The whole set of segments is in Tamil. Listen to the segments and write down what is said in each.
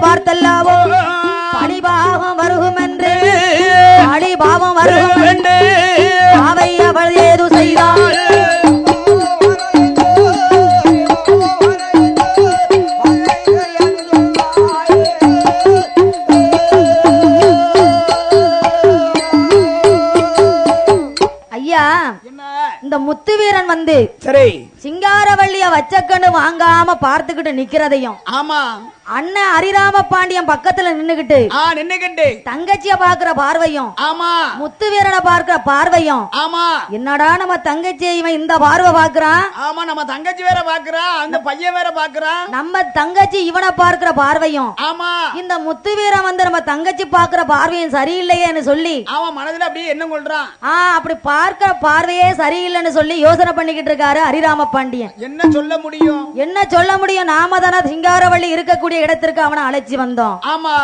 பார்த்தால் பார்த்தல்லாவோ பழிபாவம் வருகும் என்று பழிபாவம் வருகும் என்று அவை அவள் ஏது செய்தாள்? இந்த முத்து வீரன் வந்து சரி. சிங்காரவள்ளிய வச்சக்கண்ணு வாங்காம பார்த்துக்கிட்டு நிக்கிறதையும் ஆமா. அண்ணன் ஹரிராம பாண்டியன் பக்கத்துல நின்னுகிட்டு ஆ நின்னுகிட்டு. தங்கச்சிய பாக்குற பார்வையும் ஆமா. முத்து வீரனை பார்க்கிற பார்வையும் ஆமா. என்னடா நம்ம தங்கச்சியை இவன் இந்த பார்வை பாக்குறான் ஆமா நம்ம தங்கச்சி வேற பாக்குறா அந்த பையன் வேற பாக்குறான் நம்ம தங்கச்சி இவனை பார்க்கிற பார்வையும் ஆமா. இந்த முத்து வீரன் வந்து நம்ம தங்கச்சி பாக்குற பார்வையும் சரியில்லையேன்னு சொல்லி அவன் மனதுல அப்படியே என்ன கொள்றான்? ஆ அப்படி பார்க்கிற பார்வையே சரியில்லைன்னு சொல்லி யோசனை பண்ணிக்கிட்டு இருக்காரு ஹரிராம பாண்டியன். என்ன சொல்ல முடியும்? என்ன சொல்ல முடியும்? நாம தானே சிங்காரவள்ளி இருக்கக்கூடிய இடத்திற்கு அவனை அழைச்சி வந்தோம். ஆமா.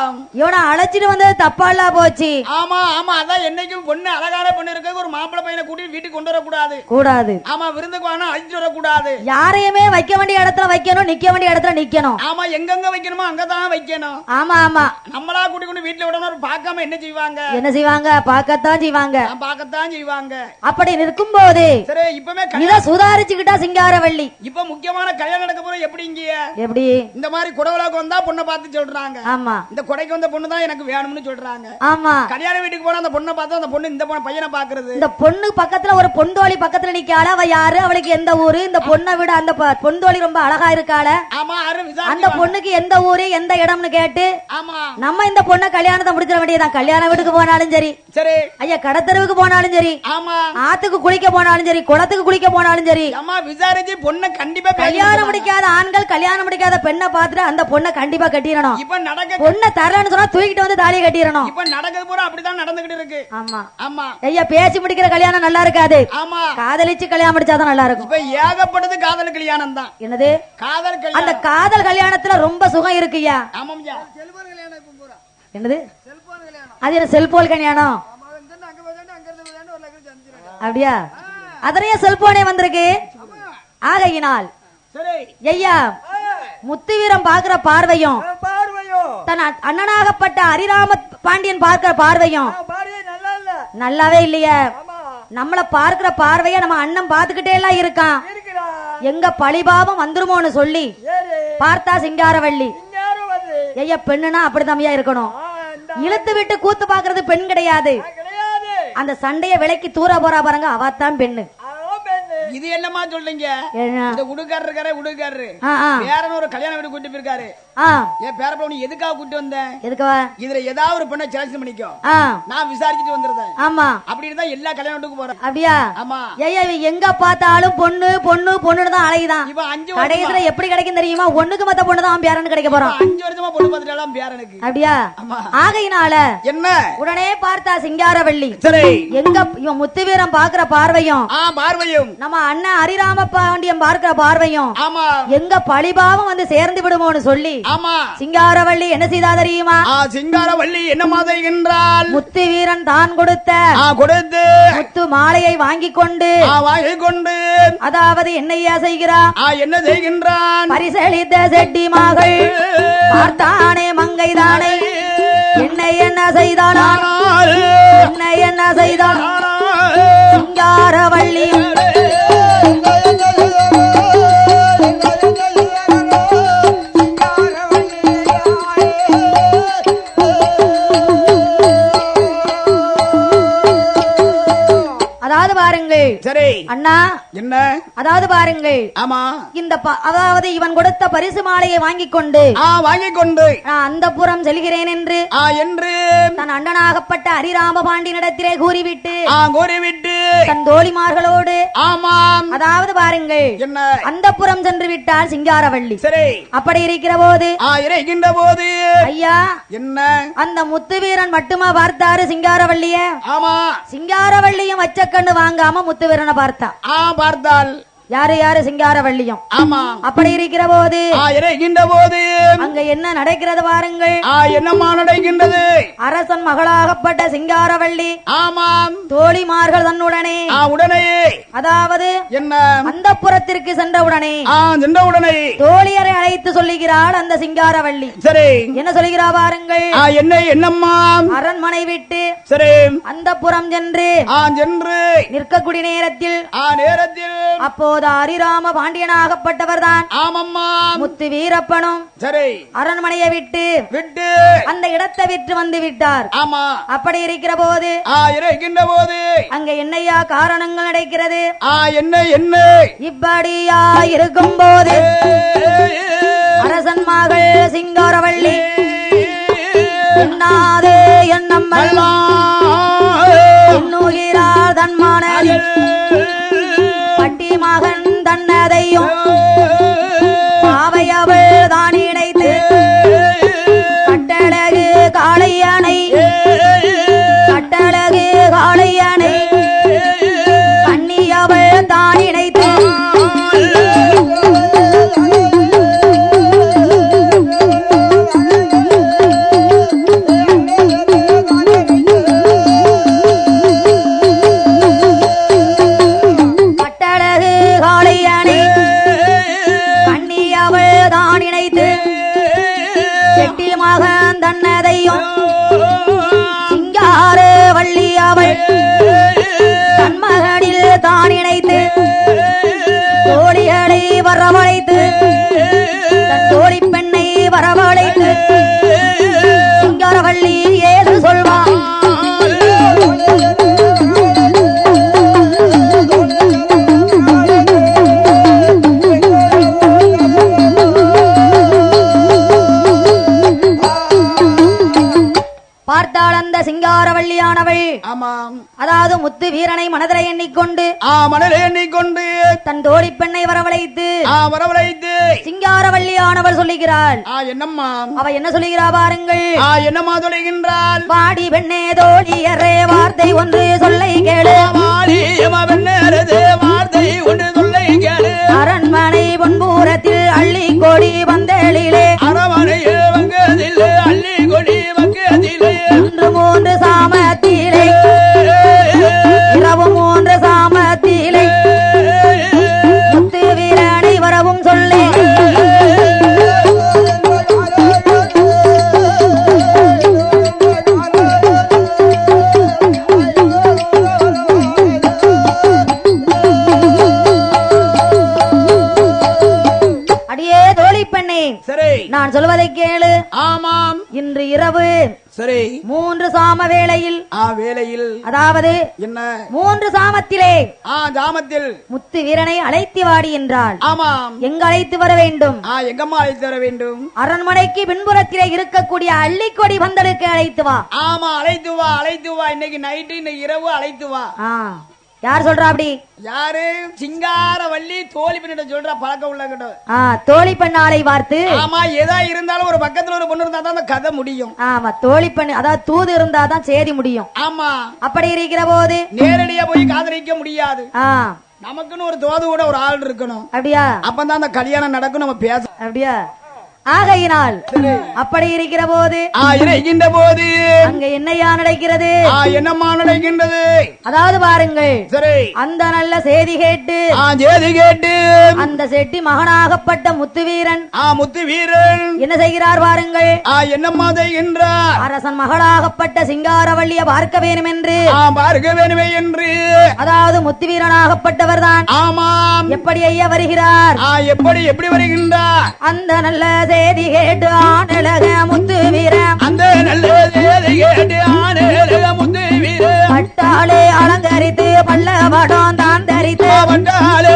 இவனை அழைச்சிட்டு வந்தது தப்பாலா போச்சு. ஆமா ஆமா. அதான் என்னைக்கும் பொண்ணு அழகான பொண்ணு இருக்க ஒரு மாப்பிள்ளை பையனை கூட்டிட்டு வீட்டுக்கு கொண்டு வரக்கூடாது. கூடாது. ஆமா விருந்துக்கு வேணா அழைச்சிட்டு வரக்கூடாது. யாரையுமே வைக்க வேண்டிய இடத்துல வைக்கணும் நிக்க வேண்டிய இடத்துல நிக்கணும். ஆமா எங்கெங்க வைக்கணுமோ அங்கதான் வைக்கணும். ஆமா ஆமா. நம்மளா கூட்டி கொண்டு வீட்டுல விடணும். பார்க்காம என்ன செய்வாங்க? என்ன செய்வாங்க? பார்க்கத்தான் செய்வாங்க. பார்க்கத்தான் செய்வாங்க. அப்படி நிற்கும் போது சரி இப்பவே இத சுதாரிச்சுக்கிட்டா சிங்காரவள்ளி. இப்ப முக்கியமான கல்யாணம் நடக்க போற எப்படி இங்க எப்படி? இந்த மாதிரி குடவுலாக்கு வந்தா பொண்ணை பார்த்து சொல்றாங்க. ஆமா. இந்த கொடைக்கு வந்த பொண்ணு தான் எனக்கு வேணும்னு சொல்றாங்க. ஆமா. கல்யாண வீட்டுக்கு போனா அந்த பொண்ணை பார்த்தா அந்த பொண்ணு இந்த பொண்ணு பையனை பாக்குறது இந்த பொண்ணு பக்கத்துல ஒரு பொண்டோழி பக்கத்துல நிக்காள? அவ யாரு? அவளுக்கு எந்த ஊரு? இந்த பொண்ணை விட அந்த பொண்டோழி ரொம்ப அழகா இருக்காள. ஆமா அந்த பொண்ணுக்கு எந்த ஊரு எந்த இடம்னு கேட்டு ஆமா. நம்ம இந்த பொண்ணை கல்யாணத்தை முடிச்சிட வேண்டியதான் கல்யாண வீட்டுக்கு போனாலும் சரி. சரி. ஐயா கடத்தெருவுக்கு போனாலும் சரி. ஆமா. ஆத்துக்கு குளிக்க போனாலும் சரி. குளத்துக்கு குளிக்க போனாலும் சரி. அம்மா விசாரிச்சு பொண்ணை கண்டிப்பா கல்யாணம். முடிக்காத ஆண்கள் கல்யாணம் முடிக்காத பெண்ணை பார்த்துட்டு அந்த பொண்ணை கண்டிப்பா கட்டிடணும். இப்ப நடக்க பொண்ணை தரலன்னு சொன்னா தூக்கிட்டு வந்து தாலியை கட்டிடணும். இப்ப நடக்கிறது பூரா அப்படிதான் நடந்துகிட்டு இருக்கு. ஆமா. ஆமா. ஐயா பேசி முடிக்கிற கல்யாணம் நல்லா இருக்காது. ஆமா. காதலிச்சு கல்யாணம் முடிச்சாதான் நல்லா இருக்கும். இப்ப ஏகப்பட்டது காதல் கல்யாணம் தான். என்னது? காதல் அந்த கல்யாணம் காதல் கல்யாணத்துல ரொம்ப சுகம் இருக்குய்யா ஆமாம்யா என்னது? அது என்ன செல்போன் கல்யாணம்? அப்படியா? அதனையே செல்போனே வந்திருக்கு. ஆகையினால் சரி. ஐயா முத்து வீரம் பார்க்கிற பார்வையும் பார்வையோ தன் அண்ணனாகப்பட்ட ஹரிராம பாண்டியன் பார்க்கிற பார்வையும் நல்லாவே இல்லையே. நம்மள பார்க்கிற பார்வைய நம்ம அண்ணன் பார்த்துக்கிட்டே எல்லாம் இருக்கான். எங்க பழிபாவம் வந்துருமோன்னு சொல்லி பார்த்தா சிங்காரவள்ளி. ஐயா பெண்ணுனா அப்படிதாமையா இருக்கணும். இழுத்து விட்டு கூத்து பாக்குறது பெண் கிடையாது. அந்த சண்டைய விலைக்கு தூர போறா பாருங்க அவத்தான் பெண்ணு. இது என்னமா சொல்றீங்க? இந்த உடுக்காரரு இருக்காரு உடுக்காரரு. பேரன் ஒரு கல்யாண வீடு கூட்டி போயிருக்காரு. என் உனக்கு எதுக்காக கூட்டி வந்தேன்? எதுக்குவா இதுல ஏதாவது ஒரு பெண்ணை செலக்ஷன் பண்ணிக்கோ நான் விசாரிச்சுட்டு வந்துருந்தேன் ஆமா. அப்படி இருந்தா எல்லா கல்யாண வீட்டுக்கு போறேன். அப்படியா? ஆமா. ஐயா இவன் எங்க பார்த்தாலும் பொண்ணு பொண்ணு பொண்ணுன்னு தான் அலையுதான் இவன் அஞ்சு கடைசியில எப்படி கிடைக்கும் தெரியுமா? ஒண்ணுக்கு மத்த பொண்ணு தான் பேரன்னு கிடைக்க போறான். அஞ்சு வருஷமா பொண்ணு பார்த்துட்டாலாம் பேரனுக்கு. அப்படியா? ஆகையினால என்ன? உடனே பார்த்தா சிங்காரவள்ளி. சரி. எங்க இவன் முத்துவீரம் பாக்குற பார்வையும் பார்வையும். நம்ம அண்ணன் ஹரிராம பாண்டியன் பார்க்கிற பார்வையும் ஆமா. எங்க பழிபாவம் வந்து சேர்ந்து விடுமோன்னு சொல்லி ஆமா. சிங்காரவள்ளி என்ன செய்தா தெரியுமா? சிங்காரவள்ளி என்ன மாதிரிகின்றால் முத்து வீரன் தான் கொடுத்த கொடுத்து. முத்து மாலையை வாங்கி கொண்டு வாங்கி கொண்டு. அதாவது என்னையா செய்கிறா என்ன செய்கின்றான்? பரிசளித்த செட்டி மகள் பார்த்தானே மங்கைதானே. என்னை என்ன செய்தானா என்னை என்ன செய்தான் சிங்காரவள்ளி சரி. அண்ணா. என்ன? அதாவது பாருங்கள். ஆமா. இந்த அதாவது இவன் கொடுத்த பரிசு மாலையை வாங்கிக் கொண்டு ஆ வாங்கி கொண்டு. நான் அந்த புறம் செல்கிறேன் என்று ஆ என்று. தன் அண்ணனாகப்பட்ட ஹரிராம பாண்டியனிடத்திலே கூறிவிட்டு ஆ கூறிவிட்டு. தன் தோழிமார்களோடு ஆமாம். அதாவது பாருங்கள். என்ன? அந்த புறம் சென்று விட்டாள் சிங்காரவள்ளி. சரி. அப்படி இருக்கிற போது ஆ இறைக்கின்ற போது. ஐயா என்ன? அந்த முத்து வீரன் மட்டுமா பார்த்தாரு சிங்காரவள்ளிய? ஆமா. சிங்காரவள்ளியும் வச்சக்கண்ணு வாங்காம முத்து வீரனை பார்த்தா ஆ பார்த்தால் யாரு யாரு சிங்காரவள்ளியும் ஆமா. அப்படி இருக்கிற போது இறைகின்ற போது அங்க என்ன நடக்கிறது பாருங்கள். ஆ என்னம்மா நடக்கின்றது? அரசன் மகளாகப்பட்ட சிங்காரவள்ளி ஆமாம். தோழிமார்கள் தன்னுடனே. உடனே. அதாவது என்ன? அந்த புறத்திற்கு சென்றவுடனே ஆ சென்ற உடனே. தோழியரை அழைத்து சொல்லுகிறாள் அந்த சிங்காரவள்ளி சரி. என்ன சொல்லுகிறா பாருங்கள்? என்ன என்னம்மா? அரண்மனை விட்டு சரி. அந்த புறம் சென்று ஆ சென்று. நிற்கக்கூடிய நேரத்தில் ஆ நேரத்தில் அப்போது ஹரிராம பாண்டியனாகப்பட்டவர் தான் ஆமம்மா. முத்து வீரப்பனும் சரி. அரண்மனையை விட்டு விட்டு. அந்த இடத்தை விட்டு வந்து விட்டார். ஆமா. அப்படி இருக்கிற போது ஆ இறைகின்ற போது. அங்க என்னையா காரணங்கள் நடக்கிறது? ஆ என்ன என்ன? இப்படியா இருக்கும் போது அரசன் மகள் சிங்காரவள்ளி எண்ணாதே எண்ணம்மல் எண்ணுகிறார் தன் மனதில் பட்டி மகன் தன்னதையும் பாவையவள் தான் இணைத்து முத்து வீரனை மனதில் எண்ணிக்கொண்டு ஆ மணலை எண்ணிக்கொண்டு தன் தோழி பெண்ணை வரவழைத்து ஆ வரவழைத்து சிங்காரவள்ளியானவள் சொல்லுகிறாள் ஆ என்னம்மா? அவ என்ன சொல்லுகிறா பாருங்கள். ஆ என்னம்மா தொலைகின்றாள் வாடி பெண்ணே தோழியரே வார்த்தை ஒன்று சொல்லை கேளு. வார்த்தை ஒன்று சொல்லை கேளு. அரண்மனை பொன்பூரத்தில் அள்ளி கொடி வந்தேளிலே அரவணையே சரி. மூன்று சாம வேளையில். ஆ வேலையில் அதாவது என்ன? மூன்று சாமத்திலே. ஆ ஜாமத்தில் முத்து வீரனை அழைத்து வாடி என்றாள். ஆமாம். எங்க அழைத்து வர வேண்டும்? ஆ எங்கம்மா அழைத்து தர வேண்டும்? அரண்மனைக்கு பின்புறத்திலே இருக்கக்கூடிய அள்ளிக்கொடி பந்தலுக்கு அழைத்து வா. ஆமா அழைத்து வா அழைத்து வா. இன்னைக்கு நைட்டு இன்னைக்கு இரவு அழைத்து வா. யார் சொல்றா அப்படி? யாரு? சிங்காரவள்ளி தோழி பண்ணிட்ட சொல்ற பழக்கம் உள்ள கிட்ட ஆ தோழி பெண்ணாளை பார்த்து. ஆமா எதா இருந்தாலும் ஒரு பக்கத்துல ஒரு பொண்ணு இருந்தா தான் அந்த கதை முடியும். ஆமா தோழி பெண் அதாவது தூது இருந்தாதான் சேதி முடியும். ஆமா. அப்படி இருக்கிற போது? நேரடியா போய் காதலிக்க முடியாது. ஆ. நமக்குன்னு ஒரு தோது கூட ஒரு ஆள் இருக்கணும். அப்படியா? அப்பதான் அந்த கல்யாணம் நடக்கும் நம்ம பேச அப்படியா? ஆகையினால் அப்படி இருக்கிற போது இருக்கின்ற போது அங்க என்னையா நடக்கிறது என்னம்மா நடக்கின்றது அதாவது பாருங்கள் சரி. அந்த நல்ல செய்தி கேட்டு கேட்டு. அந்த செட்டி மகனாகப்பட்ட முத்துவீரன் ஆ முத்து வீரன் என்ன செய்கிறார் பாருங்கள் ஆ என்னம்மா செய்கின்றார்? அரசன் மகளாகப்பட்ட சிங்காரவள்ளிய பார்க்க வேண்டும் என்று ஆ பார்க்க வேணுமே என்று. அதாவது முத்துவீரனாகப்பட்டவர் தான் ஆமாம். எப்படி ஐயா வருகிறார்? ஆ எப்படி எப்படி வருகின்றார்? அந்த நல்ல செய்தி கேட்டு ஆனழக முத்துவீரன் அந்த நல்ல செய்தி கேட்டு ஆனேல முத்து வீரன் பட்டாளே அலங்கரித்து பல்லவடம் தான் தரித்து வட்டாலே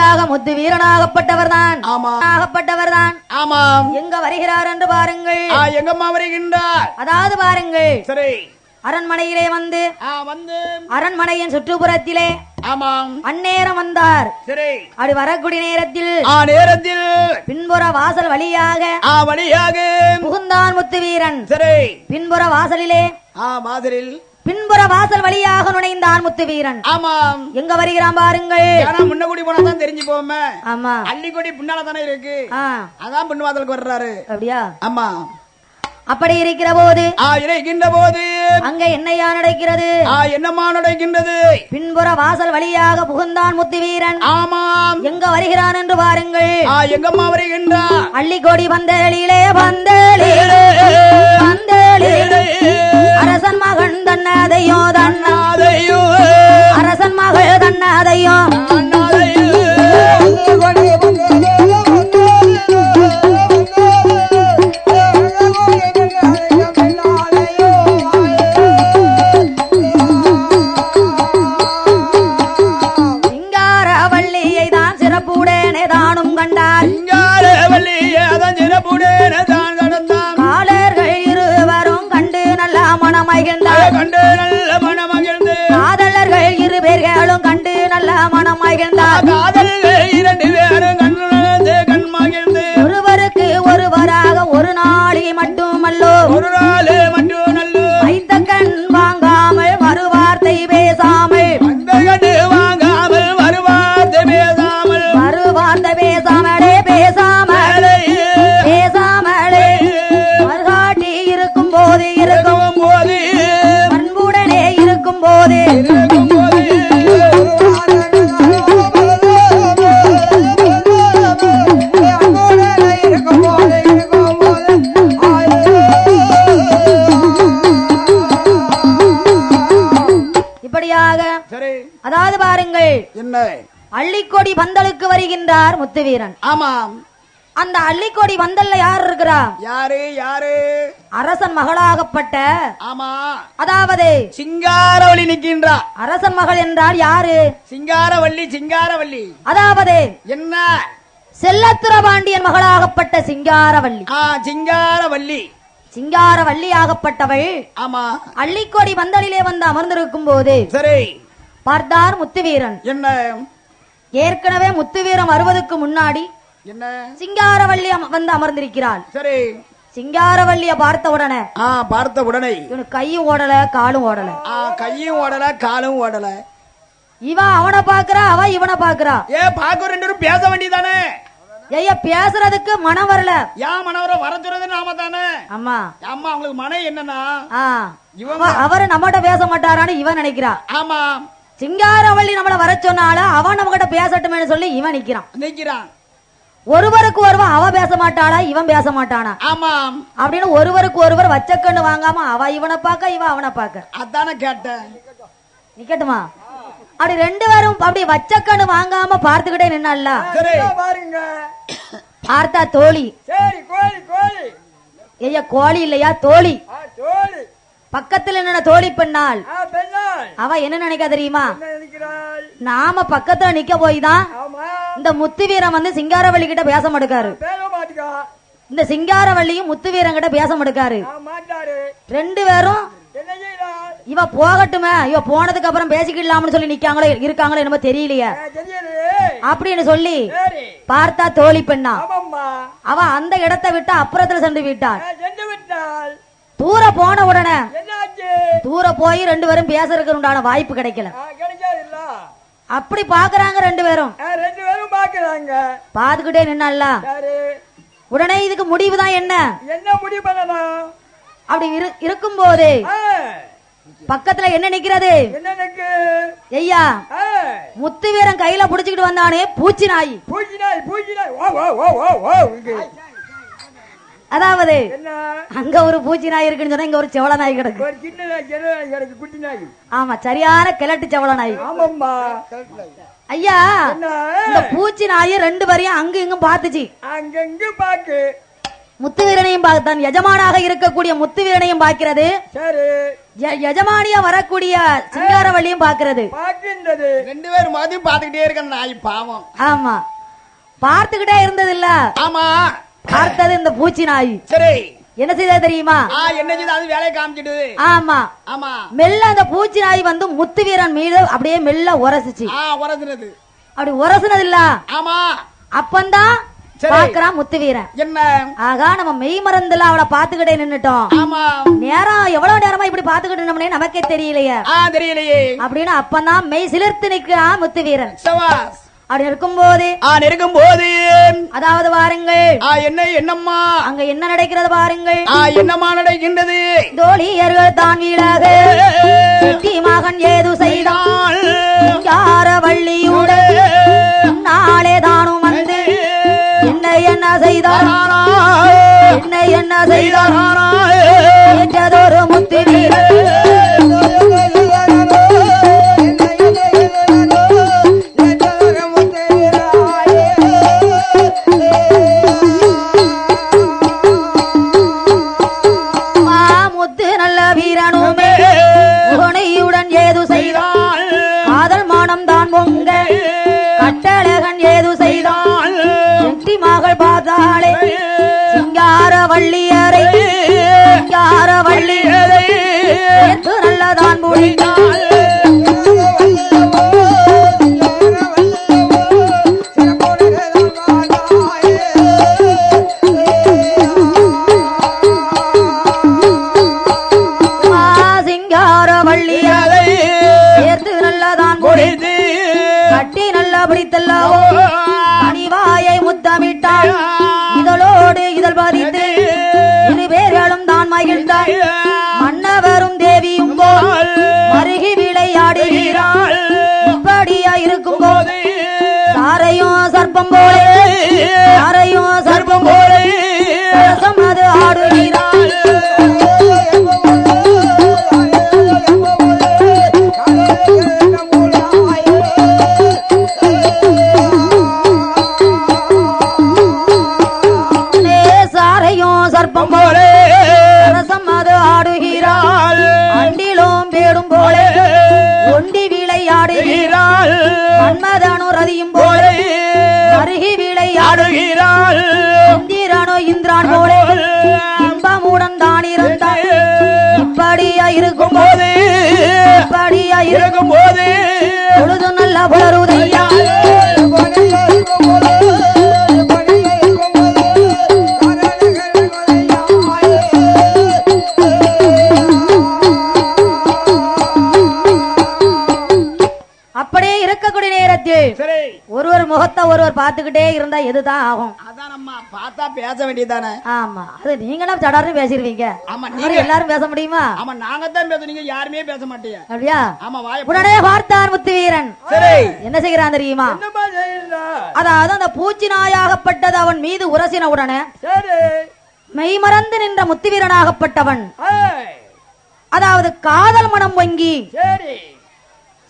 வழியாக முத்து வீரனாகப்பட்டவர் தான் ஆகப்பட்டவர் தான் ஆமாம். எங்க வருகிறார் என்று பாருங்கள். எங்கம்மா வருகின்றார்? அதாவது பாருங்கள். சரி. அரண்மனையிலே வந்து அரண்மனையின் சுற்றுப்புறத்திலே ஆமாம். அந்நேரம் வந்தார். சரி. அப்படி வரக்கூடிய நேரத்தில் ஆ நேரத்தில் பின்புற வாசல் வழியாக ஆ வழியாக புகுந்தான் முத்துவீரன் சரி. பின்புற வாசலிலே ஆ மாதிரில் பின்புற வாசல் வழியாக நுழைந்தான் முத்துவீரன். ஆமாம். எங்க வருகிறான் பாருங்கள். ஏன்னா முன்னகுடி போனா தான் தெரிஞ்சு போமே ஆமா. அள்ளிக்கொடி பின்னால தானே இருக்கு அதான் பின் வாசலுக்கு வர்றாரு. அப்படியா? ஆமா. அப்படி இருக்கிற போது ஆ இறைக்கின்ற போது. அங்க என்னையா நடக்கிறது? ஆ என்னம்மா நடக்கின்றது? பின்புற வாசல் வழியாக புகுந்தான் முத்துவீரன். ஆமாம். எங்க வருகிறான் என்று பாருங்கள். ஆ எங்கம்மா வருகின்றார்? அள்ளிக்கோடி பந்தலிலே பந்தலிலே பந்தலிலே அரசன் மகன் தன்னதையோ தன்னா மனமகிழ்ந்தார் அள்ளிக்கொடி பந்தலுக்கு வருகின்றார் முத்துவீரன். ஆமாம். அந்த அள்ளிக்கொடி பந்தல்ல யார் இருக்கிறா? யாரு யாரு? அரசன் மகளாகப்பட்ட ஆமா. அதாவது சிங்காரவள்ளி நிக்கின்றா. அரசன் மகள் என்றால் யாரு? சிங்காரவள்ளி சிங்காரவள்ளி. அதாவது என்ன? செல்லத்துர பாண்டியன் மகளாகப்பட்ட சிங்காரவள்ளி. ஆ சிங்காரவள்ளி. சிங்காரவள்ளி ஆகப்பட்டவள் ஆமா. அள்ளிக்கொடி பந்தலிலே வந்து அமர்ந்திருக்கும் போது சரி. பார்த்தார் முத்துவீரன். என்ன? ஏற்கனவே முத்துவீரன் வருவதற்கு முன்னாடி என்ன? சிங்காரவள்ளி வந்து அமர்ந்திருக்கிறாள் சரி. சிங்காரவள்ளிய பார்த்த உடனே ஆ பார்த்த உடனே. இவனுக்கு கையும் ஓடல காலும் ஓடல. ஆ கையும் ஓடல காலும் ஓடல. இவன் அவனை பாக்குறா அவ இவனை பாக்குறா ஏ பாக்க ரெண்டு பேரும் பேச வேண்டியதானே? ஐயா பேசுறதுக்கு மனம் வரல. ஏன் மனவரை வர சொல்றது நாம தானே? ஆமா ஆமா அவங்களுக்கு மனம் என்னன்னா? அவ- அவரு நம்மகிட்ட பேச மாட்டாரான்னு இவன் நினைக்கிறா. ஆமா. சிங்காரவள்ளி நம்மள வர சொன்னால அவன் நம்ம கிட்ட பேசட்டுமேனு சொல்லி இவன் நிக்கிறான். நிக்கிறான். ஒருவருக்கு ஒருவன் அவ பேச மாட்டாளா இவன் பேச மாட்டானா? ஆமாம். அப்படின்னு ஒருவருக்கு ஒருவர் வச்சக்கண்ணு வாங்காம அவ இவனை பார்க்க இவன் அவனை பார்க்க. அதானே கேட்டேன். நிக்கட்டுமா? அப்படி ரெண்டு பேரும் அப்படி வச்சக்கண்ணு வாங்காம பார்த்துக்கிட்டே நின்னால சரி. பாருங்க. பார்த்தா தோழி. சரி கோழி கோழி. ஐயா கோழி இல்லையா தோழி. பக்கத்துல நின்ன தோழி பெண்ணாள். அவ என்ன நினைக்கா தெரியுமா? நாம பக்கத்துல நிக்க போய் தான் இந்த முத்து வீரன் வந்து சிங்காரவள்ளி கிட்ட பேச மாட்டுக்காரு இந்த சிங்காரவள்ளியும் முத்து வீரன் கிட்ட பேச மாட்டுக்காரு. ரெண்டு பேரும் இவ போகட்டுமே இவ போனதுக்கு அப்புறம் பேசிக்கிடலாம்னு சொல்லி நிக்காங்களோ இருக்காங்களோ என்னமோ தெரியலையே. அப்படின்னு சொல்லி பார்த்தா தோழி பெண்ணா. அவ அந்த இடத்தை விட்டு அப்புறத்துல சென்று விட்டாள். தூர போன உடனே என்னாச்சு? தூர போய் ரெண்டு பேரும் பேசுறதுக்கு உண்டான வாய்ப்பு கிடைக்கல. ஆ, கிடைக்காது இல்ல அப்படி பாக்குறாங்க ரெண்டு பேரும். ஆ, ரெண்டு பேரும் பாக்குறாங்க. பாத்துக்கிட்டே நின்னால உடனே இதுக்கு முடிவு தான் என்ன? என்ன முடிவு பண்ணணும்? அப்படி இரு- இருக்கும்போது ஆ, பக்கத்துல என்ன நிக்கிறது? ஐயா முத்து வீரன் கையில புடிச்சுக்கிட்டு வந்தானே பூச்சி நாய் பூச்சி நாய் பூச்சி நாய் ஓ ஓ ஓ ஓ ஓ இங்க. அதாவது என்ன? அங்க ஒரு பூச்சி நாய் இருக்குன்னு சொன்னா இங்க ஒரு செவல நாய் கிடக்கு. ஒரு சின்ன குட்டி நாய். ஆமா சரியான கிழட்டு செவல நாய். ஆமாம்மா. ஐயா என்ன? இந்த பூச்சி நாய் ரெண்டு பேரையும் அங்க இங்கும் பார்த்துச்சு. அங்கங்க பாக்கு முத்து வீரனையும் பார்த்தான். எஜமானாக இருக்கக்கூடிய முத்து வீரனையும் பார்க்கிறது. சரி. எ- எஜமானியா வரக்கூடிய சிங்காரவள்ளியும் பாக்குறது பார்க்கின்றது. ரெண்டு பேரும் மதியம் பாத்துக்கிட்டே இருக்க நாய் பாவம். ஆமா. பார்த்துக்கிட்டே இருந்தது இல்ல ஆமா. பார்த்தது இந்த பூச்சி நாய். சரி. என்ன செய்தது தெரியுமா? என்ன செய்யுது அது வேலையை காமிச்சிட்டு ஆமா. ஆமா. மெல்ல அந்த பூச்சி நாய் வந்து முத்து வீரன் மீது அப்படியே மெல்ல உரசிச்சு. உரசுனது. அப்படி உரசுனது இல்ல ஆமா. அப்பந்தான். பாக்குறான் முத்து வீரன். என்ன? ஆகா நம்ம மெய் மறந்துல அவளை பாத்துக்கிட்டே நின்னுட்டோம். நேரம் எவ்வளவு நேரமா இப்படி பாத்துக்கிட்டு நமக்கே தெரியலையே. தெரியலையே. அப்படின்னு அப்பந்தான் மெய் சிலிர்த்து நிக்கிறான் முத்து வீரன். அப்படி இருக்கும்போது ஆ நெருங்கும் போது. அதாவது பாருங்கள் ஆ என்ன என்னம்மா? அங்க என்ன நடக்கிறது பாருங்கள். ஆ என்னம்மா நடக்கின்றது? தோழியர்கள் தான் வீழாக. செட்டி மகன் ஏது செய்தான்? சிங்கார வள்ளியுடன்? நாளே தானும் வந்து. என்ன என்ன செய்தார் என்ன என்ன செய்தார் ஏற்றதொரு முத்து வீரன் முத்தமிட்டாள் இதழோடு இதழ் பதித்து இரு பேர்களும் தான் மகிழ்ந்தாள் மன்னவரும் தேவியும் போல் மருகி விளையாடுகிறாள் இப்படியா இருக்கும் போது சாரையும் சர்ப்பம் போலே சாரையும் சர்ப்பம் போலே விளையாடுகிறாள் இந்திரனோ இந்திரான் போலே இன்பமுடன் தான் இருந்தாள் இப்படியா இருக்கும் போது இப்படியா இருக்கும் போது பொழுது நல்ல புலருதையா அப்படியே இருக்கக்கூடிய நேரத்தில் ஒருவர் முகத்தை ஒருவர் பார்த்துக்கிட்டே இருந்தா எதுதான் ஆகும்? அதான் நம்ம பார்த்தா பேச வேண்டியதானே ஆமா அது நீங்களா சடார்னு பேசிருவீங்க. ஆமா நீங்க எல்லாரும் பேச முடியுமா? ஆமா நாங்க தான் பேச நீங்க யாருமே பேச மாட்டீங்க. அப்படியா? ஆமா வாய உடனே பார்த்தான் முத்து வீரன் சரி. என்ன செய்கிறான் தெரியுமா? அதாவது அந்த பூச்சி நாயாகப்பட்டது அவன் மீது உரசின உடனே சரி. மெய்மறந்து நின்ற முத்துவீரனாகப்பட்டவன். ஏய், அதாவது காதல் மனம் வங்கி சரி.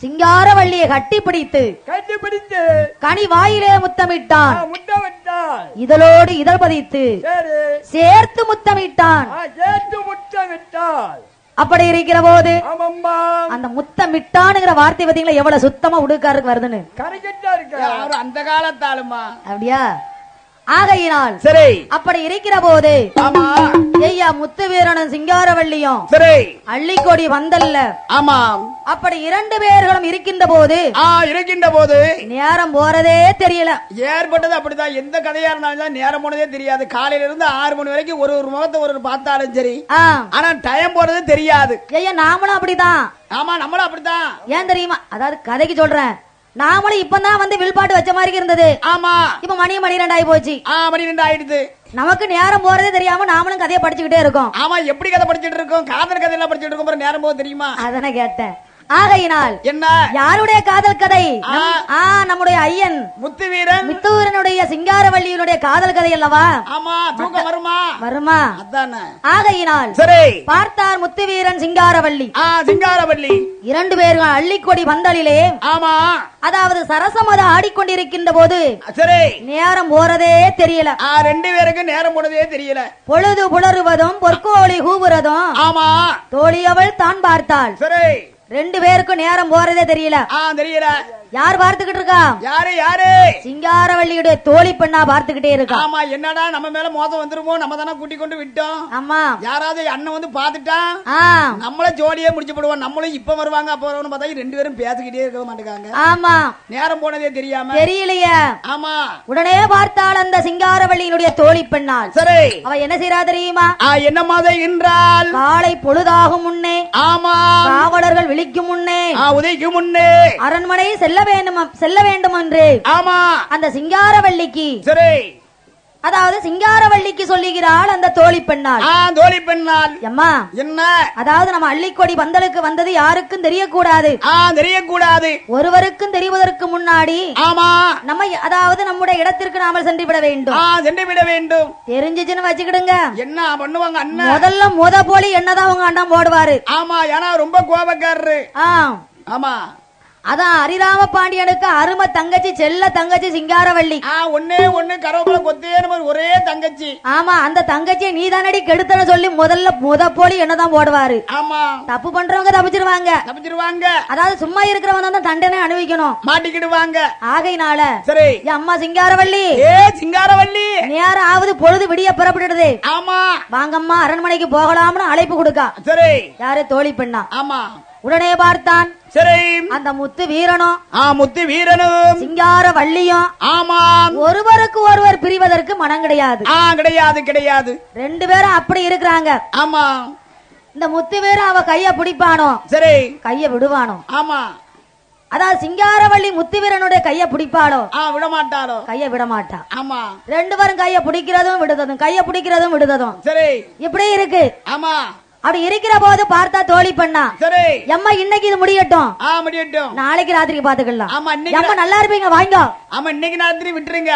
சிங்காரவள்ளியை கட்டி பிடித்து கட்டி பிடித்து கனி வாயிலே முத்தமிட்டான். முட்டை விட்டால் இதழோடு இதழ் பதித்து சரி. சேர்த்து முத்தமிட்டான். ஆ, சேர்த்து முட்டை விட்டால் அப்படி இருக்கிற போது ஆமாம்மா. அந்த முத்தமிட்டானுங்கிற வார்த்தை பாத்தீங்களா எவ்வளவு சுத்தமா உடுக்காருக்கு வருதுன்னு. அந்த காலத்தாளுமா? அப்படியா? ஆகையினால் சரி. அப்படி இருக்கிற போது ஆமா. ஐயா முத்து வீரனும் சிங்காரவள்ளியும் சரி. அள்ளிக்கொடி வந்தல்ல. ஆமா. அப்படி இரண்டு பேர்களும் இருக்கின்ற போது இருக்கின்ற போது நேரம் போறதே தெரியல. ஏற்பட்டது அப்படிதான். எந்த கதையா இருந்தாலும் நேரம் போனதே தெரியாது. காலையில இருந்து ஆறு மணி வரைக்கும் ஒரு ஒரு முகத்தை ஒரு பார்த்தாலும் சரி. ஆனா டைம் போறது தெரியாது. ஐயா நாமளும் அப்படிதான். ஆமா நம்மளும் அப்படித்தான் ஏன் தெரியுமா? அதாவது கதைக்கு சொல்றேன். நாமளும் இப்பதான் வந்து வில்பாட்டு வச்ச மாதிரி இருந்தது. ஆமா. இப்ப மணி மணி ரெண்டாயி போச்சு. ஆ மணி ரெண்டு ஆயிடுது. நமக்கு நேரம் போறதே தெரியாம நாமளும் கதையை படிச்சுக்கிட்டே இருக்கோம். ஆமா எப்படி கதை படிச்சிட்டு இருக்கோம்? காதல் கதை எல்லாம் படிச்சிட்டு இருக்கோம் நேரம் போது தெரியுமா? அதனை கேட்டேன். ஆகையினால் என்ன? யாருடைய காதல் கதை? ஆ. நம்முடைய ஐயன் முத்து வீரன் மித்தூரனுடைய சிங்காரவள்ளியினுடைய காதல் கதை அல்லவா? ஆமா தூக்கம் வருமா? வருமா? அதானே. ஆகையினால் சரி. பார்த்தார் முத்துவீரன் சிங்காரவள்ளி ஆ சிங்காரவல்லி. இரண்டு பேரும் அள்ளிக்கொடி பந்தலிலே ஆமா. அதாவது சரசமத ஆடிக்கொண்டிருக்கின்ற போது சரி. நேரம் போறதே தெரியல. ரெண்டு பேருக்கு நேரம் போனதே தெரியல. பொழுது புலருவதும் பொற்கோழி கூவுறதும் ஆமா. தோழியவள் தான் பார்த்தாள். சரி. ரெண்டு பேருக்கும் நேரம் போறதே தெரியல. ஆ தெரியல. யார் பார்த்துக்கிட்டு இருக்கா? யாரு யாரு? சிங்காரவள்ளியுடைய தோழி பெண்ணா பார்த்துக்கிட்டே இருக்கா. ஆமா என்னடா நம்ம மேல மோசம் வந்துருமோ? நம்ம தானே கூட்டி கொண்டு விட்டோம். ஆமா. யாராவது அண்ணன் வந்து பாத்துட்டான் ஆ. நம்மள ஜோடியே முடிச்சு போடுவோம். நம்மளும் இப்ப வருவாங்க அப்ப வருவாங்க பார்த்தா ரெண்டு பேரும் பேசிக்கிட்டே இருக்க மாட்டேங்காங்க ஆமா. நேரம் போனதே தெரியாம. தெரியலையே. ஆமா. உடனே பார்த்தாள் அந்த சிங்காரவள்ளியினுடைய தோழி பெண்ணாள். சரி. அவ என்ன செய்றா தெரியுமா? என்ன மாதை என்றால்? காலை பொழுதாகும் முன்னே ஆமா. காவலர்கள் விழிக்கும் முன்னே ஆ உதய்க்கு முன்னே. அரண்மனை செல்ல வேண்டும் செல்ல வேண்டும் என்று ஆமா. அந்த சிங்காரவள்ளிக்கு சரி. அதாவது சிங்காரவள்ளிக்கு சொல்லுகிறாள் அந்த தோழி பெண்ணாள். ஆ தோழி பெண்ணால் அம்மா என்ன? அதாவது நம்ம அள்ளிக்கொடி பந்தலுக்கு வந்தது யாருக்கும் தெரியக்கூடாது. தெரியக்கூடாது. ஒருவருக்கும் தெரிவதற்கு முன்னாடி ஆமா. நம்ம அதாவது நம்முடைய இடத்திற்கு நாம சென்று விட வேண்டும். சென்று விட வேண்டும். தெரிஞ்சிச்சுன்னு வச்சுக்கிடுங்க. என்ன பண்ணுவாங்க அண்ணன் முதல்ல முத போலி என்னதான் உங்க அண்ணன் போடுவாரு. ஆமா ஏன்னா ரொம்ப கோபக்காரரு. ஆமா. அதான் ஹரிராம பாண்டியனுக்கு அருமை தங்கச்சி செல்ல தங்கச்சி சிங்காரவள்ளி. ஒன்னே ஒண்ணு கருவேப்பிலை கொத்தே ஒரே தங்கச்சி. ஆமா அந்த தங்கச்சியை நீ தானடி கெடுத்தன சொல்லி முதல்ல முத போலி என்னதான் போடுவாரு? ஆமா. தப்பு பண்றவங்க தப்பிச்சிருவாங்க. தப்பிச்சிருவாங்க. அதாவது சும்மா இருக்கிறவன் தான் தண்டனை அனுபவிக்கணும். மாட்டிக்கிடுவாங்க. ஆகையினால சரி. அம்மா சிங்காரவள்ளி. ஏ சிங்காரவல்லி நேரம் ஆவது பொழுது விடிய புறப்பட்டுடுது ஆமா. வாங்கம்மா அரண்மனைக்கு போகலாம்னு அழைப்பு கொடுக்கா. சரி. யாரு தோழி பெண்ணா? ஆமா. உடனே பார்த்தான். சரி அந்த முத்து வீரனும் ஆ முத்து வீரனும். சிங்கார வள்ளியும் ஆமா ஒருவருக்கு ஒருவர் பிரிவதற்கு மனம் கிடையாது. ஆ கிடையாது கிடையாது. ரெண்டு பேரும் அப்படி இருக்கிறாங்க. ஆமா. இந்த முத்து வீரன் அவ கைய பிடிப்பானோ? சரி. கைய விடுவானோ? ஆமா. அதாவது சிங்காரவள்ளி முத்து வீரனுடைய கைய பிடிப்பாளோ? ஆ விட மாட்டாரோ கைய விட மாட்டா ஆமா. ரெண்டு பேரும் கைய பிடிக்கிறதும் விடுததும். கைய பிடிக்கிறதும் விடுததும். சரி. இப்படி இருக்கு. ஆமா. அப்படி இருக்கிற போது பார்த்தா தோழி பண்ணா. சரி. எம்மா இன்னைக்கு இது முடியட்டும். ஆ முடியட்டும். நாளைக்கு ராத்திரிக்கு பாத்துக்கலாம் ஆமா இன்னைக்கு எம்மா நல்லா இருப்பீங்க வாங்க. ஆமா இன்னைக்கு ராத்திரி விட்டுருங்க.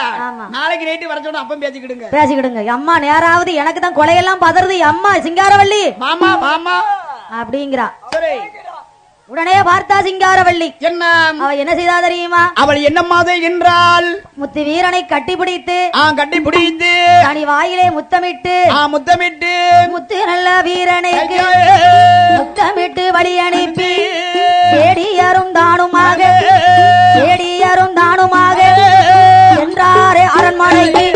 நாளைக்கு நைட்டு வர சொன்னா அப்பம் பேசிக்கிடுங்க. பேசிக்கிடுங்க. அம்மா நேராவது எனக்கு தான் கொலையெல்லாம் பதறது. அம்மா சிங்காரவள்ளி. மாமா மாமா. அப்படிங்கிறா. சரி. உடனே பார்த்தா சிங்காரவள்ளி. என்ன? அவள் என்ன செய்தா தெரியுமா? அவள் என்னமாதே என்றால் முத்து வீரனை கட்டிப்பிடித்து ஆ கட்டிப்பிடித்து. தனி வாயிலே முத்தமிட்டு ஆ முத்தமிட்டு. முத்து நல்ல வீரனுக்கு முத்தமிட்டு வழி அனுப்பி தேடியரும் தானுமாக தேடியரும் தானுமாக என்றாரே அரண்மனைக்கு